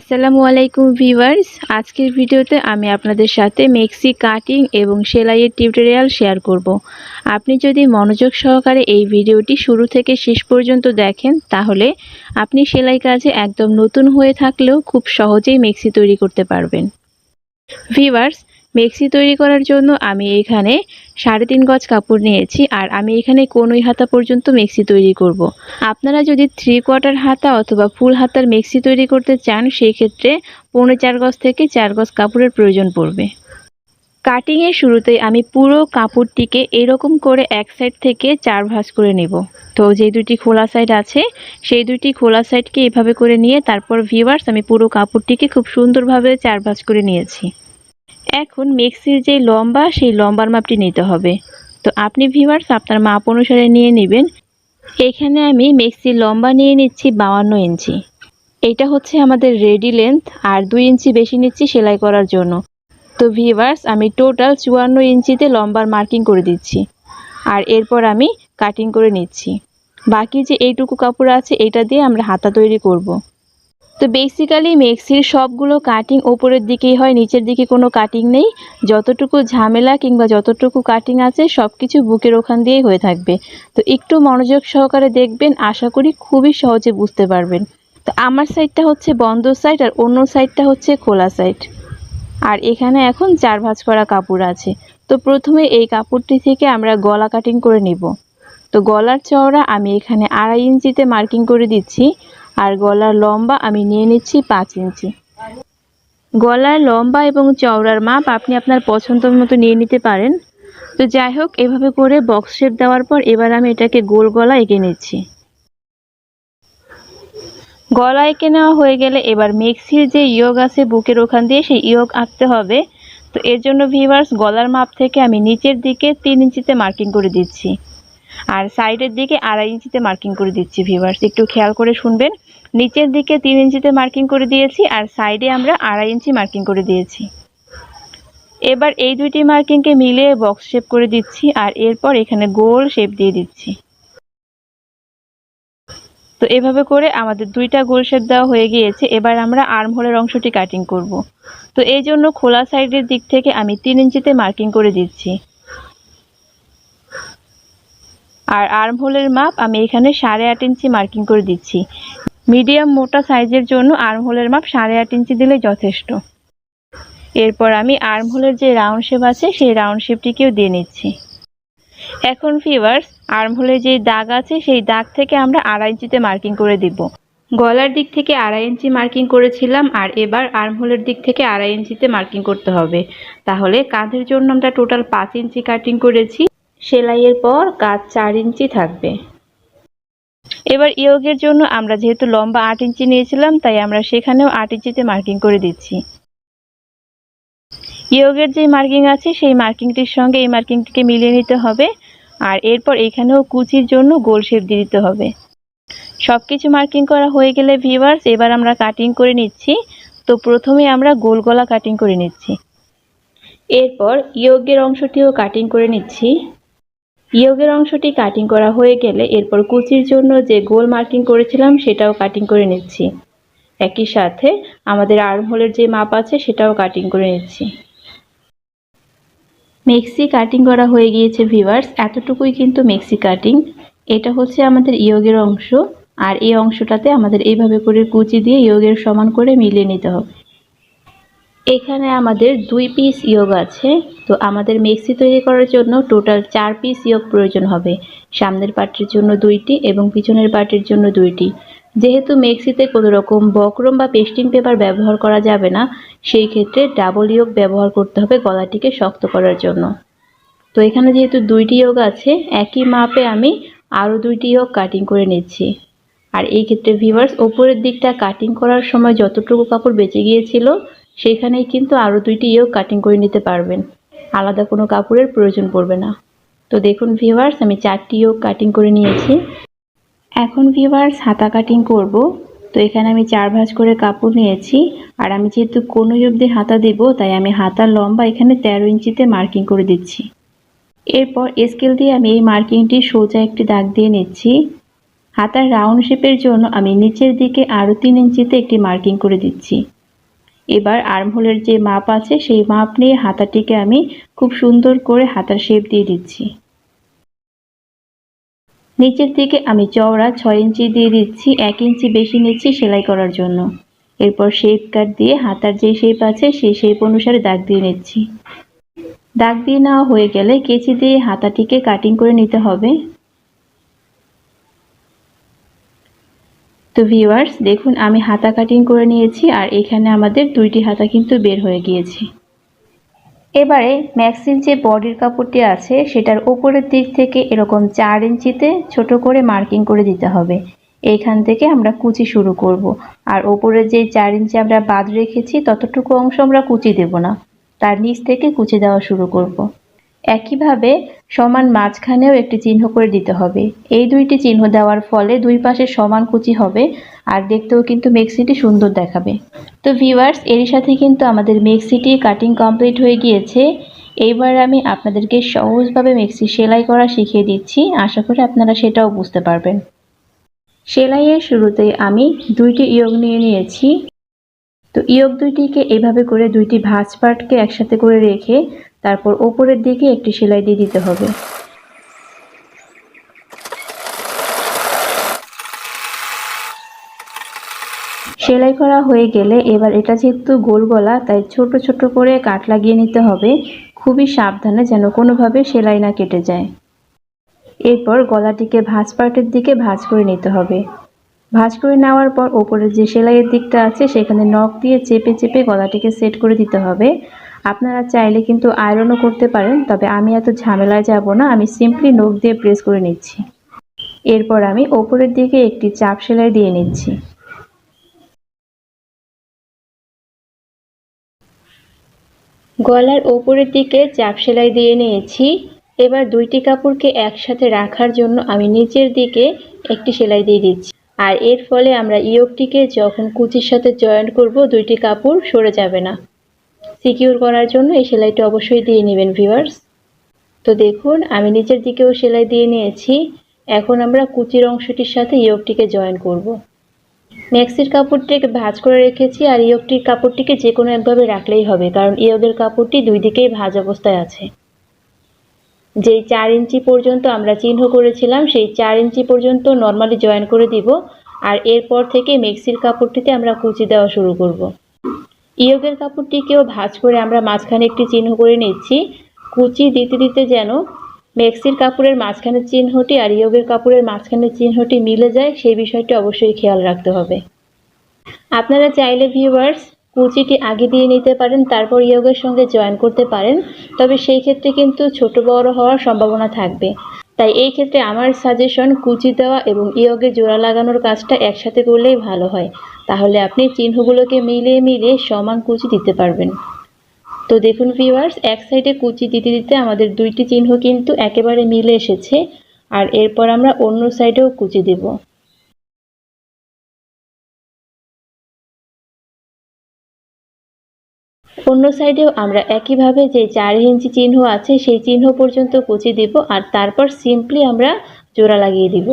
আসসালামু আলাইকুম ভিউয়ার্স আজকের ভিডিওতে আমি আপনাদের সাথে মেক্সি কাটিং এবং সেলাইয়ের টিউটোরিয়াল শেয়ার করব। আপনি যদি মনোযোগ সহকারে এই ভিডিওটি শুরু থেকে শেষ পর্যন্ত দেখেন, তাহলে আপনি সেলাই কাজে একদম নতুন হয়ে থাকলেও খুব সহজেই মেক্সি তৈরি করতে পারবেন ভিউয়ার্স মেক্সি তৈরি করার জন্য আমি এখানে সাড়ে তিন গজ কাপড় নিয়েছি আর আমি এখানে কোনোই হাতা পর্যন্ত মেক্সি তৈরি করব। আপনারা যদি থ্রি কোয়ার্টার হাতা অথবা ফুল হাতার মেক্সি তৈরি করতে চান সেই ক্ষেত্রে পৌনে চার গজ থেকে চার গজ কাপড়ের প্রয়োজন পড়বে। কাটিংয়ের শুরুতে আমি পুরো কাপড়টিকে এরকম করে এক সাইড থেকে চার ভাঁজ করে নেব। তো যে দুটি খোলা সাইড আছে, সেই দুটি খোলা সাইডকে এভাবে করে নিয়ে তারপর ভিউয়ার্স আমি পুরো কাপড়টিকে খুব সুন্দরভাবে চার ভাঁজ করে নিয়েছি। এখন মিক্সির যে লম্বা, সেই লম্বার মাপটি নিতে হবে। তো আপনি ভিভার্স আপনার মাপ অনুসারে নিয়ে নেবেন। এখানে আমি মিক্সির লম্বা নিয়ে নিচ্ছি বাউান্ন ইঞ্চি। এটা হচ্ছে আমাদের রেডি লেন্থ আর দুই ইঞ্চি বেশি নিচ্ছি সেলাই করার জন্য। তো ভিভার্স আমি টোটাল চুয়ান্ন ইঞ্চিতে লম্বার মার্কিং করে দিচ্ছি। আর এরপর আমি কাটিং করে নিচ্ছি। বাকি যে এইটুকু কাপড় আছে, এটা দিয়ে আমরা হাতা তৈরি করব। তো বেসিক্যালি মেক্সির সবগুলো কাটিং ওপরের দিকেই হয়, নিচের দিকে কোনো কাটিং নেই। যতটুকু ঝামেলা কিংবা যতটুকু কাটিং আছে সব কিছু বুকের ওখান দিয়েই হয়ে থাকবে। তো একটু মনোযোগ সহকারে দেখবেন, আশা করি খুবই সহজে বুঝতে পারবেন। তো আমার সাইডটা হচ্ছে বন্ধ সাইড আর অন্য সাইডটা হচ্ছে খোলা সাইড আর এখানে এখন চার ভাঁজ করা কাপড় আছে। তো প্রথমে এই কাপড়টি থেকে আমরা গলা কাটিং করে নিব। তো গলার চওড়া আমি এখানে আড়াই ইঞ্চিতে মার্কিং করে দিচ্ছি। আর গলার লম্বা আমি নিয়ে নিচ্ছি পাঁচ ইঞ্চি। গলার লম্বা এবং চওড়ার মাপ আপনি আপনার পছন্দ মতো নিয়ে নিতে পারেন। তো যাই হোক, এভাবে করে বক্স শেপ দেওয়ার পর এবার আমি এটাকে গোল গলা এঁকে নিচ্ছি। গলা এঁকে নেওয়া হয়ে গেলে এবার মেক্সির যে ইয়োগ আছে বুকের ওখান দিয়ে সেই ইয়োগ আঁকতে হবে। তো এর জন্য ভিভার্স গলার মাপ থেকে আমি নিচের দিকে তিন ইঞ্চিতে মার্কিং করে দিচ্ছি। আর সাইডের দিকে আড়াই ইঞ্চিতে মার্কিং করে দিচ্ছি ভিভার্স একটু খেয়াল করে শুনবেন। নিচের দিকে তিন ইঞ্চিতে মার্কিং করে দিয়েছি আর সাইডে আমরা আড়াই ইঞ্চি মার্কিং করে দিয়েছি। এবার এই দুইটি মার্কিংকে মিলিয়ে বক্স শেপ করে দিচ্ছি আর এরপর এখানে গোল শেপ দিয়ে দিচ্ছি। তো এভাবে করে আমাদের দুইটা গোল শেপ দেওয়া হয়ে গিয়েছে। এবার আমরা আর্ম হোলের অংশটি কাটিং করব। তো এই জন্য খোলা সাইডের দিক থেকে আমি তিন ইঞ্চিতে মার্কিং করে দিচ্ছি। আর আর্ম হোলের মাপ আমি এখানে সাড়ে আট ইঞ্চি মার্কিং করে দিচ্ছি। মিডিয়াম মোটা সাইজের জন্য আর্ম হোলের মাপ সাড়ে আট ইঞ্চি দিলে যথেষ্ট। এরপর আমি আর্ম হোলের যে রাউন্ড শেপ আছে, সেই রাউন্ড শেপটিকেও দিয়ে নিচ্ছি। এখন ফিভার্স আর্ম হোলের যে দাগ আছে, সেই দাগ থেকে আমরা আড়াই ইঞ্চিতে মার্কিং করে দিব। গলার দিক থেকে আড়াই ইঞ্চি মার্কিং করেছিলাম, আর এবার আর্ম হোলের দিক থেকে আড়াই ইঞ্চিতে মার্কিং করতে হবে। তাহলে কাঁধের জন্য আমরা টোটাল পাঁচ ইঞ্চি কাটিং করেছি। সেলাইয়ের পর কাজ চার ইঞ্চি থাকবে। এবার ইয়োগের জন্য আমরা যেহেতু লম্বা আট ইঞ্চি নিয়েছিলাম, তাই আমরা সেখানেও আট ইঞ্চিতে মার্কিং করে দিচ্ছি। ইয়োগের যে মার্কিং আছে, সেই মার্কিংটির সঙ্গে এই মার্কিংটিকে মিলিয়ে নিতে হবে, আর এরপর এখানেও কুচির জন্য গোল শেপ দিয়ে দিতে হবে। সব কিছু মার্কিং করা হয়ে গেলে ভিভার্স এবার আমরা কাটিং করে নিচ্ছি। তো প্রথমে আমরা গোল গলা কাটিং করে নিচ্ছি। এরপর ইয়োগের অংশটিও কাটিং করে নিচ্ছি। ইয়োগের অংশটি কাটিং করা হয়ে গেলে এরপর কুচির জন্য যে গোল মার্কিং করেছিলাম সেটাও কাটিং করে নিচ্ছি। একই সাথে আমাদের আর্ম হোলের যে মাপ আছে সেটাও কাটিং করে নিচ্ছি। মেক্সি কাটিং করা হয়ে গিয়েছে ভিভার্স এতটুকুই কিন্তু মেক্সি কাটিং এটা হচ্ছে আমাদের ইয়োগের অংশ। আর এই অংশটাতে আমাদের এইভাবে করে কুচি দিয়ে ইয়োগের সমান করে মিলিয়ে নিতে হবে। এখানে আমাদের দুই পিস ইয়োগ আছে। তো আমাদের মেক্সি তৈরি করার জন্য টোটাল চার পিস ইয়োগ প্রয়োজন হবে। সামনের পার্টের জন্য দুইটি এবং পিছনের পার্টের জন্য দুইটি। যেহেতু মেক্সিতে কোনো রকম বক্রম বা পেস্টিং পেপার ব্যবহার করা যাবে না, সেই ক্ষেত্রে ডাবল ইয়োগ ব্যবহার করতে হবে গলাটিকে শক্ত করার জন্য। তো এখানে যেহেতু দুইটি ইয়োগ আছে, একই মাপে আমি আরও দুইটি ইয়োগ কাটিং করে নিচ্ছি। আর এই ক্ষেত্রে ভিভার্স ওপরের দিকটা কাটিং করার সময় যতটুকু কাপড় বেঁচে গিয়েছিল সেখানেই কিন্তু আরও দুইটি ইয়োগ কাটিং করে নিতে পারবেন। আলাদা কোনো কাপড়ের প্রয়োজন পড়বে না। তো দেখুন ভিভার্স আমি চারটি ইয়োগ কাটিং করে নিয়েছি। এখন ভিভার্স হাতা কাটিং করব। তো এখানে আমি চার ভাঁজ করে কাপড় নিয়েছি। আর আমি যেহেতু কোনো অবধি হাতা দেব, তাই আমি হাতার লম্বা এখানে তেরো ইঞ্চিতে মার্কিং করে দিচ্ছি। এরপর স্কেল দিয়ে আমি এই মার্কিংটি সোজা একটি দাগ দিয়ে নিচ্ছি। হাতার রাউন্ড শেপের জন্য আমি নিচের দিকে আরও তিন ইঞ্চিতে একটি মার্কিং করে দিচ্ছি। এবার আর্মহোলের যে মাপ আছে, সেই মাপ নিয়ে হাতাটিকে আমি খুব সুন্দর করে হাতার শেপ দিয়ে দিচ্ছি। নিচের দিকে আমি চওড়া ছয় ইঞ্চি দিয়ে দিচ্ছি, এক ইঞ্চি বেশি নিচ্ছি সেলাই করার জন্য। এরপর শেপ কাট দিয়ে হাতার যে শেপ আছে, সেই শেপ অনুসারে দাগ দিয়ে নিচ্ছি। দাগ দিয়ে নেওয়া হয়ে গেলে কেচি দিয়ে হাতাটিকে কাটিং করে নিতে হবে। তো ভিউয়ার্স দেখুন, আমি হাতা কাটিং করে নিয়েছি আর এখানে আমাদের দুইটি হাতা কিন্তু বের হয়ে গিয়েছে এবারে ম্যাক্সির যে বডির কাপড়টি আছে, সেটার ওপরের দিক থেকে এরকম চার ইঞ্চিতে ছোট করে মার্কিং করে দিতে হবে এইখান থেকে আমরা কুচি শুরু করব। আর ওপরে যে চার ইঞ্চি আমরা বাদ রেখেছি, ততটুকু অংশ আমরা কুচি দেব না তার নিচ থেকে কুচি দেওয়া শুরু করব। একইভাবে সমান মাঝখানেও একটি চিহ্ন করে দিতে হবে। এই দুইটি চিহ্ন দেওয়ার ফলে দুই পাশে সমান কুচি হবে আর দেখতেও কিন্তু মেক্সিটি সুন্দর দেখাবে। তো ভিউয়ার্স এরই সাথে কিন্তু আমাদের মেক্সিটি কাটিং কমপ্লিট হয়ে গিয়েছে। এইবার আমি আপনাদেরকে সহজভাবে মেক্সি সেলাই করা শিখিয়ে দিচ্ছি। আশা করি আপনারা সেটাও বুঝতে পারবেন। সেলাইয়ের শুরুতে আমি দুইটি ইয়োগ নিয়ে নিয়েছি। তো ইয়োগ দুইটিকে এভাবে করে দুইটি ভাঁজ পার্টকে একসাথে করে রেখে তারপর ওপরের দিকে একটি সেলাই দিয়ে দিতে হবে। সেলাই করা হয়ে গেলে এবার এটা যেহেতু গোল গলা, তাই ছোট ছোট করে কাট লাগিয়ে নিতে হবে। খুবই সাবধানে যেন কোনোভাবে সেলাই না কেটে যায়। এরপর গলাটিকে ভাঁজ পার্টের দিকে ভাঁজ করে নিতে হবে। ভাঁজ করে নেওয়ার পর ওপরে যে সেলাইয়ের দিকটা আছে, সেখানে নখ দিয়ে চেপে চেপে গলাটিকে সেট করে দিতে হবে। আপনারা চাইলে কিন্তু আয়রনও করতে পারেন, তবে আমি এত ঝামেলায় যাব না, আমি সিম্পলি নখ দিয়ে প্রেস করে নিচ্ছি। এরপর আমি ওপরের দিকে একটি চাপ সেলাই দিয়ে নিচ্ছি। গলার ওপরের দিকে চাপ সেলাই দিয়ে নিয়েছি। এবার দুইটি কাপড়কে একসাথে রাখার জন্য আমি নিচের দিকে একটি সেলাই দিয়ে দিচ্ছি। আর এর ফলে আমরা ইয়োগটিকে যখন কুচির সাথে জয়েন্ট করব, দুইটি কাপড় সরে যাবে না। সিকিউর করার জন্য এই সেলাইটা অবশ্যই দিয়ে নেবেন, ভিউয়ার্স তো দেখুন, আমি নিচের দিকেও সেলাই দিয়ে নিয়েছি এখন আমরা কুচির অংশটির সাথে ইয়োগটিকে জয়েন করব। ম্যাক্সির কাপড়টিকে ভাঁজ করে রেখেছি আর ইয়োগটির কাপড়টিকে যে কোনো একভাবে রাখলেই হবে, কারণ ইয়োগের কাপড়টি দুই দিকেই ভাঁজ অবস্থায় আছে যেই চার ইঞ্চি পর্যন্ত আমরা চিহ্ন করেছিলাম, সেই চার ইঞ্চি পর্যন্ত নর্মালি জয়েন করে দিব আর এরপর থেকে মেক্সির কাপড়টিতে আমরা কুচি দেওয়া শুরু করব। ইয়োগের কাপড়টিকেও ভাঁজ করে আমরা মাঝখানে একটি চিহ্ন করে নিচ্ছি। কুচি দিতে দিতে যেন মেক্সির কাপড়ের মাঝখানের চিহ্নটি আর ইয়োগের কাপড়ের মাঝখানের চিহ্নটি মিলে যায়, সেই বিষয়টি অবশ্যই খেয়াল রাখতে হবে। আপনারা চাইলে ভিউয়ার্স কুচিটি আগে দিয়ে নিতে পারেন, তারপর ইয়োগের সঙ্গে জয়েন করতে পারেন। তবে সেই ক্ষেত্রে কিন্তু ছোট বড় হওয়ার সম্ভাবনা থাকবে। তাই এই ক্ষেত্রে আমার সাজেশন কুচি দেওয়া এবং ইয়োগে জোড়া লাগানোর কাজটা একসাথে করলেই ভালো হয়। তাহলে আপনি চিহ্নগুলোকে মিলিয়ে মিলিয়ে সমান কুচি দিতে পারবেন। তো দেখুন ভিউয়ার্স এক সাইডে কুচি দিতে দিতে আমাদের দুইটি চিহ্ন কিন্তু একেবারে মিলে এসেছে, আর এরপর আমরা অন্য সাইডেও কুচি দেব। অন্য সাইডেও আমরা একইভাবে যে চার ইঞ্চি চিহ্ন আছে, সেই চিহ্ন পর্যন্ত কুচি দিব, আর তারপর সিম্পলি আমরা জোড়া লাগিয়ে দিব।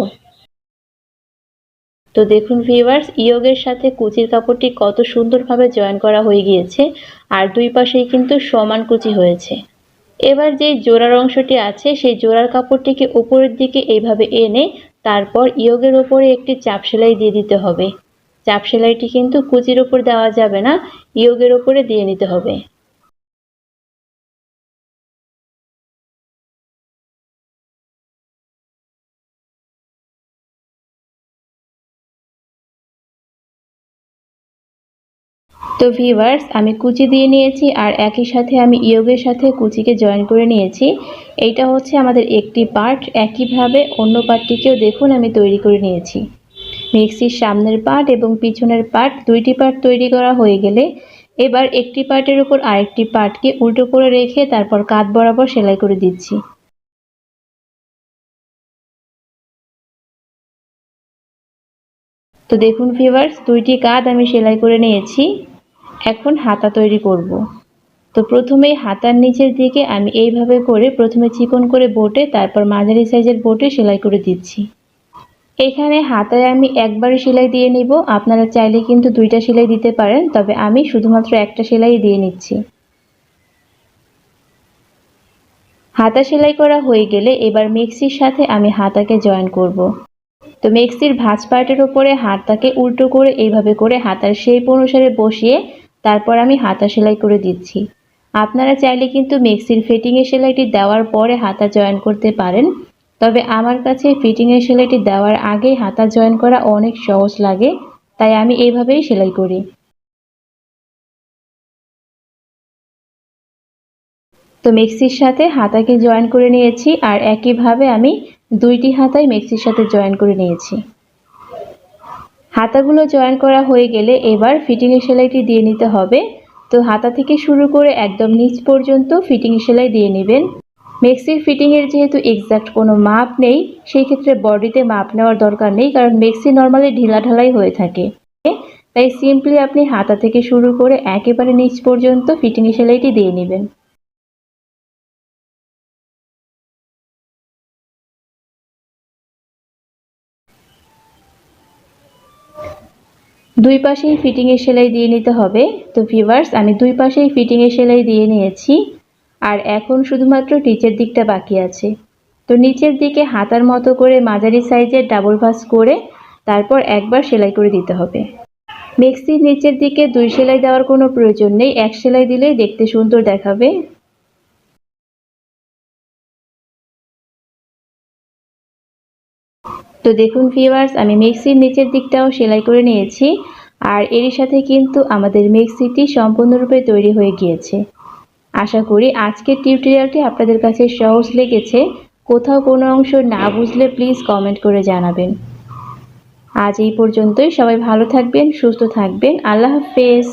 তো দেখুন ভিউয়ার্স ইয়োগের সাথে কুচির কাপড়টি কত সুন্দরভাবে জয়েন করা হয়ে গিয়েছে, আর দুই পাশেই কিন্তু সমান কুচি হয়েছে। এবার যে জোড়ার অংশটি আছে, সেই জোড়ার কাপড়টিকে উপরের দিকে এইভাবে এনে তারপর ইয়োগের ওপরে একটি চাপ সেলাই দিয়ে দিতে হবে। চাপ সেলাইটি কিন্তু কুচির ওপর দেওয়া যাবে না, ইয়োগের ওপরে দিয়ে নিতে হবে। তো ভিভার্স আমি কুচি দিয়ে নিয়েছি আর একই সাথে আমি ইয়োগের সাথে কুচিকে জয়েন করে নিয়েছি। এইটা হচ্ছে আমাদের একটি পার্ট একইভাবে অন্য পার্টটিকেও দেখুন আমি তৈরি করে নিয়েছি। মিক্সির সামনের পার্ট এবং পিছনের পার্ট দুইটি পার্ট তৈরি করা হয়ে গেলে এবার একটি পার্টের উপর আরেকটি পার্টকে উল্টো করে রেখে তারপর কাঁধ বরাবর সেলাই করে দিচ্ছি। তো দেখুন ফিভার্স দুইটি কাঁধ আমি সেলাই করে নিয়েছি। এখন হাতা তৈরি করব। তো প্রথমেই হাতার নিচের দিকে আমি এইভাবে করে প্রথমে চিকন করে বোটে, তারপর মাঝারি সাইজের বোটে সেলাই করে দিচ্ছি এখানে হাতায় আমি একবারে সেলাই দিয়ে নিব আপনারা চাইলে কিন্তু দুইটা সেলাই দিতে পারেন, তবে আমি শুধুমাত্র একটা সেলাই দিয়ে নিচ্ছি হাতা সেলাই করা হয়ে গেলে এবার মিক্সির সাথে আমি হাতাকে জয়েন করব। তো মিক্সির ভাঁজ পার্টের ওপরে হাতাকে উল্টো করে এইভাবে করে হাতার শেপ অনুসারে বসিয়ে তারপর আমি হাতা সেলাই করে দিচ্ছি। আপনারা চাইলে কিন্তু মিক্সির ফিটিংয়ের সেলাইটি দেওয়ার পরে হাতা জয়েন করতে পারেন, তবে আমার কাছে ফিটিংয়ের সেলাইটি দেওয়ার আগেই হাতা জয়েন করা অনেক সহজ লাগে, তাই আমি এইভাবেই সেলাই করি। তো মিক্সির সাথে হাতাকে জয়েন করে নিয়েছি, আর একইভাবে আমি দুইটি হাতাই মিক্সির সাথে জয়েন করে নিয়েছি। হাতাগুলো জয়েন করা হয়ে গেলে এবার ফিটিংয়ের সেলাইটি দিয়ে নিতে হবে। তো হাতা থেকে শুরু করে একদম নিচ পর্যন্ত ফিটিং সেলাই দিয়ে নেবেন। মেক্সির ফিটিংয়ের যেহেতু এক্সাক্ট কোনো মাপ নেই, সেই ক্ষেত্রে বডিতে মাপ নেওয়ার দরকার নেই, কারণ মেক্সি নর্মালি ঢিলাঢালাই হয়ে থাকে। তাই সিম্পলি আপনি হাতা থেকে শুরু করে একেবারে নিচ পর্যন্ত ফিটিং সেলাইটি দিয়ে নেবেন। দুই পাশেই ফিটিংয়ের সেলাই দিয়ে নিতে হবে। তো ভিভার্স আমি দুই পাশেই ফিটিংয়ের সেলাই দিয়ে নিয়েছি। আর এখন শুধুমাত্র নিচের দিকটা বাকি আছে। তো নিচের দিকে হাতার মতো করে মাঝারি সাইজের ডাবল ভাস করে তারপর একবার সেলাই করে দিতে হবে। মেক্সির নিচের দিকে দুই সেলাই দেওয়ার কোনো প্রয়োজন নেই। এক সেলাই দিলেই দেখতে সুন্দর দেখাবে। তো দেখুন ভিউয়ার্স আমি মিক্সির নিচের দিকটাও সেলাই করে নিয়েছি। আর এরই সাথে কিন্তু আমাদের মিক্সিটি সম্পূর্ণরূপে তৈরি হয়ে গিয়েছে। আশা করি আজকের টিউটোরিয়ালটি আপনাদের কাছে সহজ লেগেছে। কোথাও কোনো অংশ না বুঝলে প্লিজ কমেন্ট করে জানাবেন। আজ এই পর্যন্তই। সবাই ভালো থাকবেন, সুস্থ থাকবেন। আল্লাহ হাফেজ।